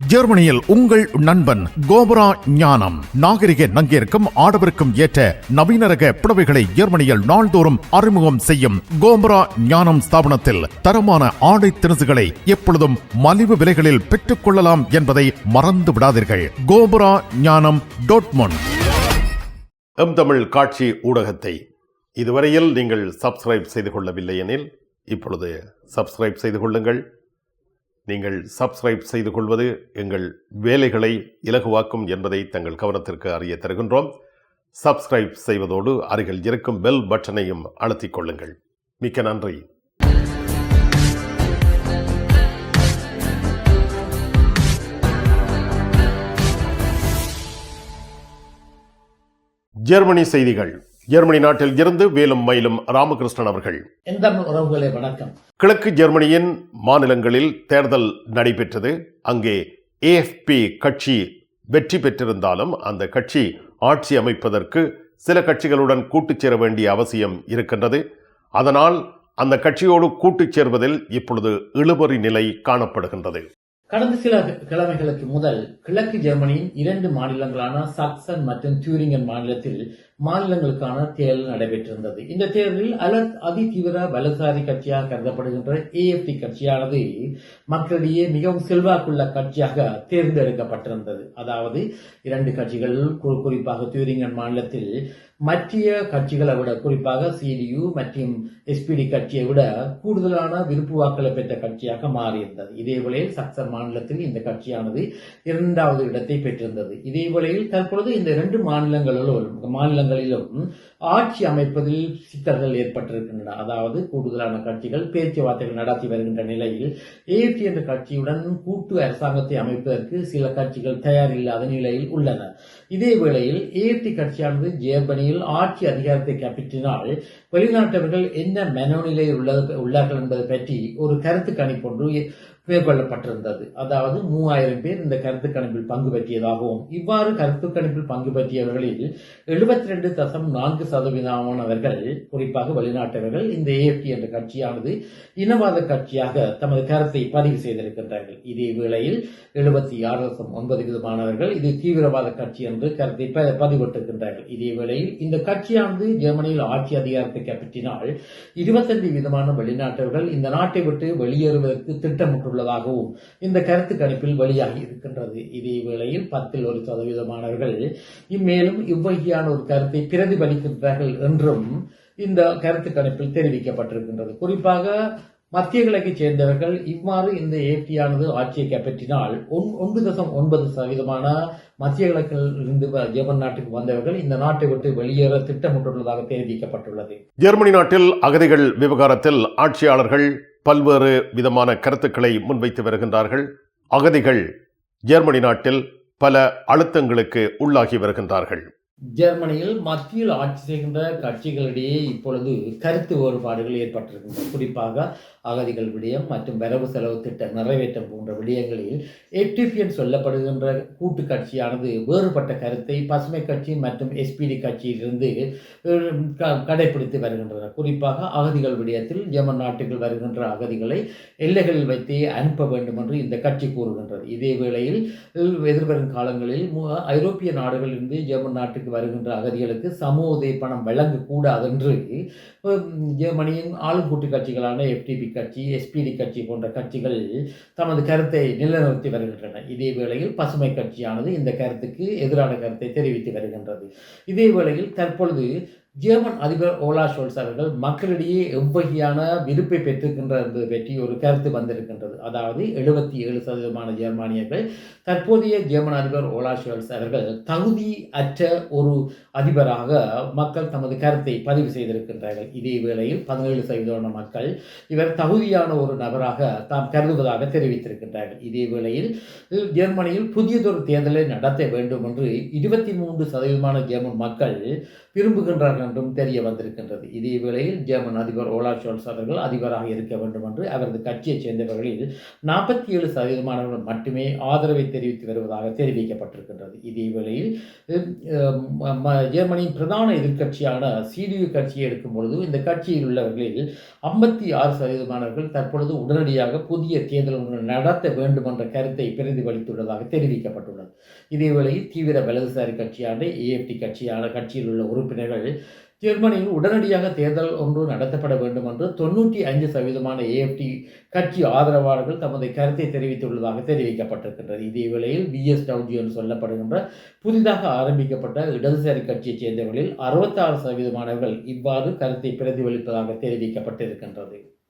ஜெர்மனியில் உங்கள் நண்பன் கோபரா ஞானம். நாகரிக நங்கிற்கும் ஆடவருக்கும் ஏற்ற நவீன ரக புடவைகளை ஜெர்மனியில் நாள்தோறும் அறிமுகம் செய்யும் கோபரா ஞானம் ஸ்தாபனத்தில் தரமான ஆடை திணுசுகளை எப்பொழுதும் மலிவு விலைகளில் பெற்றுக் கொள்ளலாம் என்பதை மறந்து விடாதீர்கள். கோபரா ஞானம் டோட்மோன் எம் தமிழ் காட்சி ஊடகத்தை இதுவரையில் நீங்கள் சப்ஸ்கிரைப் செய்து கொள்ளவில்லை எனில் இப்பொழுது சப்ஸ்கிரைப் செய்து கொள்ளுங்கள். நீங்கள் சப்ஸ்கிரைப் செய்து கொள்வது எங்கள் வேலைகளை இலகுவாக்கும் என்பதை தங்கள் கவனத்திற்கு அறிய தருகின்றோம். சப்ஸ்கிரைப் செய்வதோடு அருகில் இருக்கும் பெல் பட்டனையும் அழுத்திக் கொள்ளுங்கள். மிக்க நன்றி. ஜெர்மனி செய்திகள். ஜெர்மனி நாட்டில் இருந்து வேலும் மயிலும் ராமகிருஷ்ணன் அவர்கள். உறவுகளே வணக்கம். கிழக்கு ஜெர்மனியின் மாநிலங்களில் தேர்தல் நடைபெற்றது. அங்கே ஏஎஃப்பி கட்சி வெற்றி பெற்றிருந்தாலும் அந்த கட்சி ஆட்சி அமைப்பதற்கு சில கட்சிகளுடன் கூட்டுச் சேர வேண்டிய அவசியம் இருக்கின்றது. அதனால் அந்த கட்சியோடு கூட்டுச் சேர்வதில் இப்பொழுது இழுபறி நிலை காணப்படுகின்றது. கடந்த சில கிழமைகளுக்கு முதல் கிழக்கு ஜெர்மனியின் இரண்டு மாநிலங்களான சாக்சன் மற்றும் டியூரிங்கன் மாநிலத்தில் மாநிலங்களுக்கான தேர்தல் நடைபெற்றிருந்தது. இந்த தேர்தலில் அலர் அதிதீவிர வலதுசாரி கட்சியாக கருதப்படுகின்ற ஏஎஃப்டி கட்சியானது மக்களிடையே மிகவும் செல்வாக்குள்ள கட்சியாக தேர்ந்தெடுக்கப்பட்டிருந்தது. அதாவது இரண்டு கட்சிகள் கு- குறிப்பாக டியூரிங்கன் மாநிலத்தில் மற்ற கட்சிகளை விட குறிப்பாக சிடியு மற்றும் எஸ்பிடி கட்சியை விட கூடுதலான விருப்பு வாக்களை பெற்ற கட்சியாக மாறியிருந்தது. இதேவேளையில் சக்சர் மாநிலத்தில் இந்த கட்சியானது இரண்டாவது இடத்தை பெற்றிருந்தது. இதேவேளையில் தற்பொழுது இந்த இரண்டு மாநிலங்களிலும் மாநிலங்களிலும் ஆட்சி அமைப்பதில் சிக்கல்கள் ஏற்பட்டிருக்கின்றன. அதாவது கூடுதலான கட்சிகள் பேச்சுவார்த்தைகள் நடத்தி வருகின்ற நிலையில் ஏஎஃப்டி என்ற கட்சியுடன் கூட்டு அரசாங்கத்தை அமைப்பதற்கு சில கட்சிகள் தயாரில்லாத நிலையில் உள்ளன. இதே வேளையில் கட்சியானது ஜெர்மனியில் ஆட்சி அதிகாரத்தை கைப்பற்றினால் வெளிநாட்டவர்கள் என்ன மனோநிலையில் உள்ளது உள்ளார்கள் என்பது பற்றி ஒரு கருத்து கணிப்பொன்று மேற்கொள்ளப்பட்டிருந்தது. அதாவது மூவாயிரம் பேர் இந்த கருத்து கணிப்பில் பங்கு பற்றியதாகவும் இவ்வாறு கருத்து கணிப்பில் பங்கு பற்றியவர்களில் எழுபத்தி ரெண்டு தசம் நான்கு சதவீதமானவர்கள் குறிப்பாக வெளிநாட்டவர்கள் இந்த ஏஎப்டி என்ற கட்சியானது இனவாத கட்சியாக தமது கருத்தை பதிவு செய்திருக்கின்றார்கள். இதே வேளையில் எழுபத்தி ஆறு தசம் ஒன்பது விதமானவர்கள் இது தீவிரவாத கட்சி என்று கருத்தை ப- பதிவிட்டிருக்கின்றார்கள். இதே வேளையில் இந்த கட்சியானது ஜெர்மனியில் ஆட்சி அதிகாரத்தை கைப்பற்றினால் இருபத்தஞ்சு விதமான வெளிநாட்டவர்கள் இந்த நாட்டை விட்டு வெளியேறுவதற்கு உள்ளதாகவும் இந்த கருத்து கணிப்பில் வெளியாகி இருக்கின்றது. இதே வேளையில் பத்தில் ஒரு சதவீதமானவர்கள் இம்மேலும் இவ்வகையான ஒரு கருத்தை பிரதிபலிக்கின்றார்கள் என்றும் இந்த கருத்து கணிப்பில் தெரிவிக்கப்பட்டிருக்கின்றது. குறிப்பாக மத்திய கிழக்கை சேர்ந்தவர்கள் இவ்வாறு இந்த ஏற்றியானது ஆட்சியை கைப்பற்றினால் ஒன்- ஒன்று தசம் ஒன்பது சதவீதமான மத்திய கிழக்கில் இருந்து ஜெர்மன் நாட்டுக்கு வந்தவர்கள் இந்த நாட்டை விட்டு வெளியேற திட்டமிட்டுள்ளதாக தெரிவிக்கப்பட்டுள்ளது. ஜெர்மனி நாட்டில் அகதிகள் விவகாரத்தில் ஆட்சியாளர்கள் பல்வேறு விதமான கருத்துக்களை முன்வைத்து வருகின்றார்கள். அகதிகள் ஜெர்மனி நாட்டில் பல அழுத்தங்களுக்கு உள்ளாகி வருகின்றார்கள். ஜெர்மனியில் மத்தியில் ஆட்சி செய்கின்ற கட்சிகளிடையே இப்பொழுது கருத்து வேறுபாடுகள் ஏற்பட்டிருக்கின்றன. குறிப்பாக அகதிகள் விடயம் மற்றும் வரவு செலவு திட்ட நிறைவேற்றம் போன்ற விடயங்களில் எட்டிபியன் சொல்லப்படுகின்ற கூட்டு கட்சியானது வேறுபட்ட கருத்தை பசுமை கட்சி மற்றும் எஸ்பிடி கட்சியிலிருந்து க- கடைபிடித்து வருகின்றனர் குறிப்பாக அகதிகள் விடயத்தில் ஜெர்மன் நாட்டுக்கு வருகின்ற அகதிகளை எல்லைகளில் வைத்து அனுப்ப வேண்டும் என்று இந்த கட்சி கூறுகின்றது. இதே வேளையில் எதிர்வரும் காலங்களில் மு- ஐரோப்பிய நாடுகளிலிருந்து ஜெர்மன் நாட்டுக்கு வருகின்ற அகதிகளுக்கு சமூக உதவி பணம் வழங்கக்கூடாது என்று ஜெர்மனியின் ஆளும் கூட்டு கட்சிகளான எஃப்டிபி கட்சி எஸ்பிடி கட்சி போன்ற கட்சிகள் தமது கருத்தை நிலைநிறுத்தி வருகின்றன. இதே வேளையில் பசுமை கட்சியானது இந்த கருத்துக்கு எதிரான கருத்தை தெரிவித்து வருகின்றது. இதே வேளையில் தற்பொழுது ஜெர்மன் அதிபர் ஓலா ஷோல்ஸ் அவர்கள் மக்களிடையே எவ்வகையான விருப்பை பெற்றிருக்கின்றார் என்பது பற்றி ஒரு கருத்து வந்திருக்கின்றது. அதாவது எழுபத்தி ஏழு சதவீதமான ஜெர்மானியர்கள் தற்போதைய ஜெர்மன் அதிபர் ஓலா ஷோல்ஸ் அவர்கள் தகுதி அற்ற ஒரு அதிபராக மக்கள் தமது கருத்தை பதிவு செய்திருக்கின்றார்கள். இதே வேளையில் பதினேழு சதவீதமான மக்கள் இவர் தகுதியான ஒரு நபராக தாம் கருதுவதாக தெரிவித்திருக்கின்றார்கள். இதே வேளையில் ஜெர்மனியில் புதியதொரு தேர்தலை நடத்த வேண்டும் என்று இருபத்தி மூன்று சதவீதமான ஜெர்மன் மக்கள் விரும்புகின்றார்கள். உறுப்பினர் என்றும் தெரிய வந்திருக்கின்றது. இதே வேளையில் ஜெர்மன் அதிபர் ஓலா ஷோல்ஸ் அவர்கள் அதிபராக இருக்க வேண்டும் என்று அவரது கட்சியைச் சேர்ந்தவர்களில் நாற்பத்தி ஏழு சதவீதமானவர்கள் மட்டுமே ஆதரவை தெரிவித்து வருவதாக தெரிவிக்கப்பட்டிருக்கின்றது. இதே வேளையில் ஜெர்மனியின் பிரதான எதிர்க்கட்சியான சிடியு கட்சியை எடுக்கும் பொழுது இந்த கட்சியில் உள்ளவர்களில் ஐம்பத்தி ஆறு சதவீதமானவர்கள் தற்பொழுது உடனடியாக புதிய தேர்தல் ஒன்று நடத்த வேண்டும் என்ற கருத்தை பிரதிபலித்துள்ளதாக தெரிவிக்கப்பட்டுள்ளது. இதேவேளையில் தீவிர வலதுசாரி கட்சியான ஏஎஃப்டி கட்சியான கட்சியில் உள்ள உறுப்பினர்கள் ஜெர்மனியில் உடனடியாக தேர்தல் ஒன்று நடத்தப்பட வேண்டும் என்று தொண்ணூற்றி ஐந்து சதவீதமான ஏஎஃப்டி கட்சி ஆதரவாளர்கள் தமது கருத்தை தெரிவித்துள்ளதாக தெரிவிக்கப்பட்டிருக்கின்றது. இதேவேளையில் பிஎஸ் டவுஜி என்று சொல்லப்படுகின்ற புதிதாக ஆரம்பிக்கப்பட்ட இடதுசாரி கட்சியைச் சேர்ந்தவர்களில் அறுபத்தாறு சதவீதமானவர்கள் இவ்வாறு கருத்தை பிரதிபலிப்பதாக தெரிவிக்கப்பட்டிருக்கின்றது.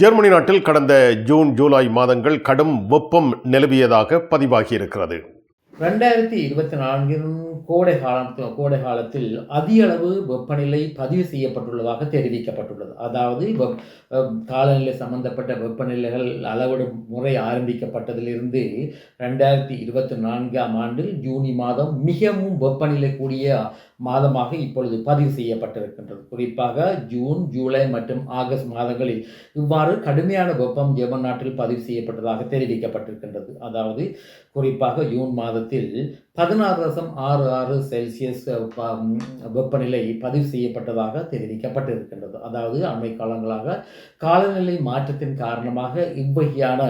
ஜெர்மனி நாட்டில் கடந்த ஜூன் ஜூலை மாதங்கள் கடும் வெப்பம் நிலவியதாக பதிவாகியிருக்கிறது. ரெண்டாயிரத்தி இருபத்தி நான்கின் கோடை காலத்தில் கோடை காலத்தில் அதிகளவு வெப்பநிலை பதிவு செய்யப்பட்டுள்ளதாக தெரிவிக்கப்பட்டுள்ளது. அதாவது வெப்- காலநிலை சம்பந்தப்பட்ட வெப்பநிலைகள் அளவிடும் முறை ஆரம்பிக்கப்பட்டதிலிருந்து ரெண்டாயிரத்தி இருபத்தி நான்காம் ஆண்டில் ஜூனி மாதம் மிகவும் வெப்பநிலை கூடிய மாதமாக இப்பொழுது பதிவு செய்யப்பட்டிருக்கின்றது. குறிப்பாக ஜூன் ஜூலை மற்றும் ஆகஸ்ட் மாதங்களில் இவ்வாறு கடுமையான வெப்பம் ஜெர்மன் நாட்டில் பதிவு செய்யப்பட்டதாக தெரிவிக்கப்பட்டிருக்கின்றது. அதாவது குறிப்பாக ஜூன் மாதத்தில் பதினாறு தசம் ஆறு ஆறு செல்சியஸ் வெப்பநிலை பதிவு செய்யப்பட்டதாக தெரிவிக்கப்பட்டிருக்கின்றது. அதாவது அண்மை காலங்களாக காலநிலை மாற்றத்தின் காரணமாக இவ்வகையான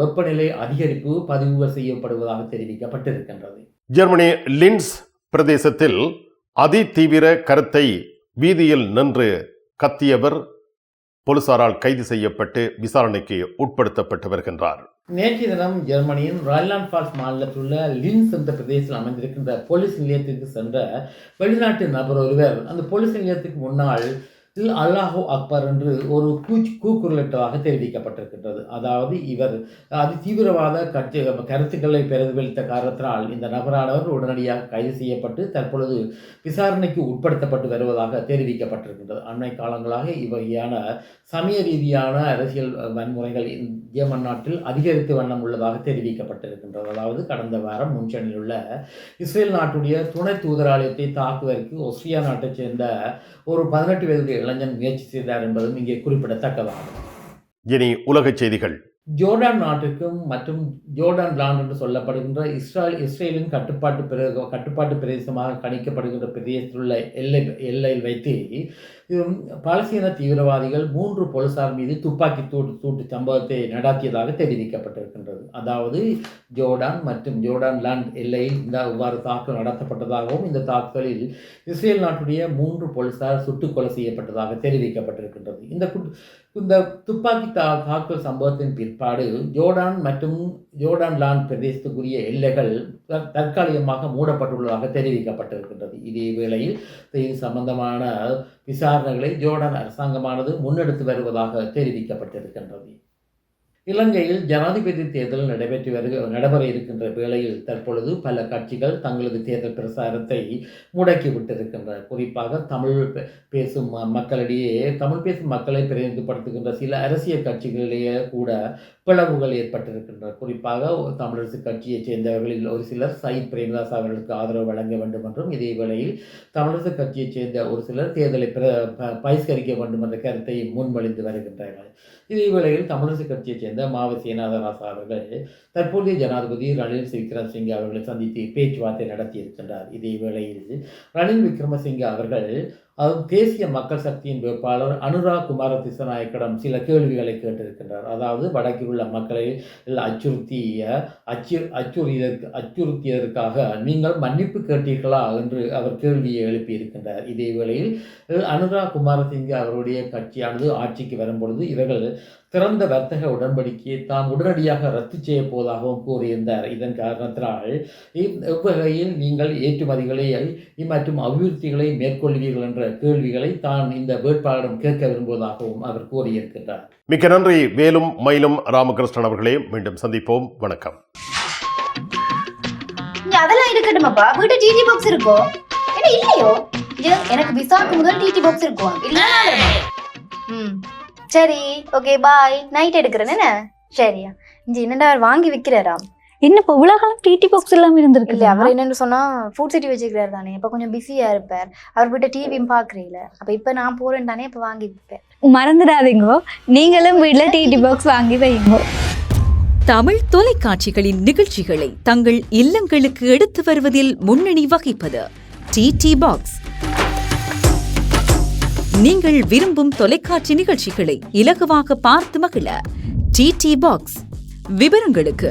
வெப்பநிலை அதிகரிப்பு பதிவு செய்யப்படுவதாக தெரிவிக்கப்பட்டிருக்கின்றது. ஜெர்மனி லின்ஸ் பிரதேசத்தில் அதிதீவிர கருத்தை வீதியில் நின்று கத்தியவர் போலீசாரால் கைது செய்யப்பட்டு விசாரணைக்கு உட்படுத்தப்பட்டு வருகின்றார். நேற்றைய தினம் ஜெர்மனியின் ராய்லாண்ட் ஃபால்ஸ் மாநிலத்தில் உள்ள லின்ஸ் என்ற பிரதேசத்தில் அமைந்திருக்கின்ற போலீஸ் நிலையத்திற்கு சென்ற வெளிநாட்டு நபர் ஒருவர் அந்த போலீஸ் நிலையத்துக்கு முன்னால் இதில் அல்லாஹோ அக்பர் என்று ஒரு கூச் கூக்குரலிட்டதாக தெரிவிக்கப்பட்டிருக்கின்றது. அதாவது இவர் அதி தீவிரவாத கட்சி கருத்துக்களை பிரதிபலித்த காரணத்தினால் இந்த நபரானவர் உடனடியாக கைது செய்யப்பட்டு தற்பொழுது விசாரணைக்கு உட்படுத்தப்பட்டு வருவதாக தெரிவிக்கப்பட்டிருக்கின்றது. அண்மை காலங்களாக இவ்வகையான சமய ரீதியான அரசியல் வன்முறைகள் இந்திய மன்னாட்டில் நாட்டில் அதிகரித்து வண்ணம் உள்ளதாக தெரிவிக்கப்பட்டிருக்கின்றது. அதாவது கடந்த வாரம் முன்சனில் உள்ள இஸ்ரேல் நாட்டுடைய துணை தூதராலயத்தை தாக்குவதற்கு ஒஸ்ரியா நாட்டைச் சேர்ந்த ஒரு பதினெட்டு வயது இளைஞன் முயற்சி செய்தார் என்பதும் இங்கே குறிப்பிடத்தக்கதாகும். இனி உலகச் செய்திகள். ஜோர்டான் நாட்டிற்கும் மற்றும் ஜோர்டான் லாண்ட் என்று சொல்லப்படுகின்ற இஸ்ரேல் இஸ்ரேலின் கட்டுப்பாட்டு பிர கட்டுப்பாட்டு பிரதேசமாக கணிக்கப்படுகின்ற பிரதேசத்தில் உள்ள எல்லை எல்லையில் வைத்து பாலஸ்தீன தீவிரவாதிகள் மூன்று போலீசார் மீது துப்பாக்கி தூட்டு தூட்டு சம்பவத்தை நடாத்தியதாக தெரிவிக்கப்பட்டிருக்கின்றது. அதாவது ஜோர்டான் மற்றும் ஜோர்டான் லேண்ட் எல்லையில் இந்த இவ்வாறு தாக்குதல் நடத்தப்பட்டதாகவும் இந்த தாக்குதலில் இஸ்ரேல் நாட்டுடைய மூன்று போலீசார் சுட்டுக் கொலை செய்யப்பட்டதாக தெரிவிக்கப்பட்டிருக்கின்றது. இந்த குட்- இந்த துப்பாக்கி தா தாக்குதல் சம்பவத்தின் பிற்பாடு ஜோர்டான் மற்றும் ஜோர்டான் லாண்ட் பிரதேசத்துக்குரிய எல்லைகள் தற்காலிகமாக மூடப்பட்டுள்ளதாக தெரிவிக்கப்பட்டிருக்கின்றது. இதே வேளையில் இது சம்பந்தமான விசாரணைகளை ஜோர்டன் அரசாங்கமானது முன்னெடுத்து வருவதாக தெரிவிக்கப்பட்டிருக்கின்றது. இலங்கையில் ஜனாதிபதி தேர்தல் நடைபெற்று வருக நடைபெற இருக்கின்ற வேளையில் தற்பொழுது பல கட்சிகள் தங்களது தேர்தல் பிரசாரத்தை முடக்கிவிட்டிருக்கின்றன குறிப்பாக தமிழ் பே- பேசும் மக்களிடையே தமிழ் பேசும் மக்களை பிரதிநிதிப்படுத்துகின்ற சில அரசியல் கட்சிகளிலேயே கூட பிளவுகள் ஏற்பட்டிருக்கின்றன. குறிப்பாக தமிழரசு கட்சியைச் சேர்ந்தவர்களில் ஒரு சிலர் சயித் பிரேமதாஸ் அவர்களுக்கு ஆதரவு வழங்க வேண்டும் என்றும் இதே வேளையில் தமிழரசு கட்சியைச் சேர்ந்த ஒரு சிலர் தேர்தலை பிர ப- பகிஷ்கரிக்க வேண்டும் என்ற கருத்தை முன்மொழிந்து வருகின்றனர். இதே வேளையில் தமிழரசு கட்சியைச் சேர்ந்த மாவ சேனாதராசா அவர்கள் தற்போதைய ஜனாதிபதி ரணில் விக்ரமசிங்கே அவர்களை சந்தித்து பேச்சுவார்த்தை நடத்தியிருக்கின்றார் இதே வேளையில் ரணில் விக்ரமசிங்கே அவர்கள் தேசிய மக்கள் சக்தியின் வேட்பாளர் அனுராக் குமார திசநாயக்கிடம் சில கேள்விகளை கேட்டிருக்கின்றார். அதாவது வடக்கில் உள்ள மக்களை அச்சுறுத்திய அச்சு அச்சுறுத்தியதற்கு அச்சுறுத்தியதற்காக நீங்கள் மன்னிப்பு கேட்டீர்களா என்று அவர் கேள்வியை எழுப்பியிருக்கின்றார். இதே வேளையில் அனுராக் குமாரசிங்கே அவருடைய கட்சியானது ஆட்சிக்கு வரும்பொழுது இவர்கள் திறந்த வர்த்தக உடன்படிக்கையை தாம் உடனடியாக ரத்து செய்ய போவதாகவும் கூறியிருந்தார். இதன் காரணத்தினால் இவ்வகையில் நீங்கள் ஏற்றுமதிகளை மற்றும் அபிவிருத்திகளை மேற்கொள்வீர்கள் என்ற கேள்விகளை தான் இந்த வேட்பாளரிடம் கேட்க விரும்புவதாகவும் அவர் கூறியிருக்கின்றார். மிக்க நன்றி. வேலும் மயிலும் ராமகிருஷ்ணன் அவர்களே மீண்டும் சந்திப்போம். வணக்கம். அதெல்லாம் இருக்கட்டுமாப்பா? வீட்டு டிடி பாக்ஸ் இருக்கோ? என்ன இல்லையோ? எனக்கு விசாக்கு முதல் டிடி பாக்ஸ் இருக்கும் இல்ல ம். சரி ஓகே பாய் நைட் எடுக்கிறேன் என்ன? சரியா. இங்க என்னடா அவர் வாங்கி விக்கிறாராம் என்ன இப்போ இவ்வளவு காலம் டிடி பாக்ஸ் இல்லாம இருந்திருக்கு இல்ல அவர் என்னன்னு சொன்னா ஃபுட் சிட்டி வச்சுக்கிறாரு தானே இப்ப கொஞ்சம் பிஸியா இருப்பார். அவர் வீட்டை டிவியும் பாக்குறீல அப்ப இப்ப நான் போறேன் தானே இப்ப வாங்கி விப்பேன். மறந்துடாதீங்க. நீங்களும் வீட்ல டிடி பாக்ஸ் வாங்கி வைங்க. தமிழ் தொலைக்காட்சிகளின் நிகழ்ச்சிகளை தங்கள் இல்லங்களுக்கு எடுத்து வருவதில் முன்னணி வகிப்பது டிடி பாக்ஸ் நீங்கள் விரும்பும் தொலைக்காட்சி நிகழ்ச்சிகளை இலகுவாக பார்த்து மகிழ டிடி பாக்ஸ் விவரங்களுக்கு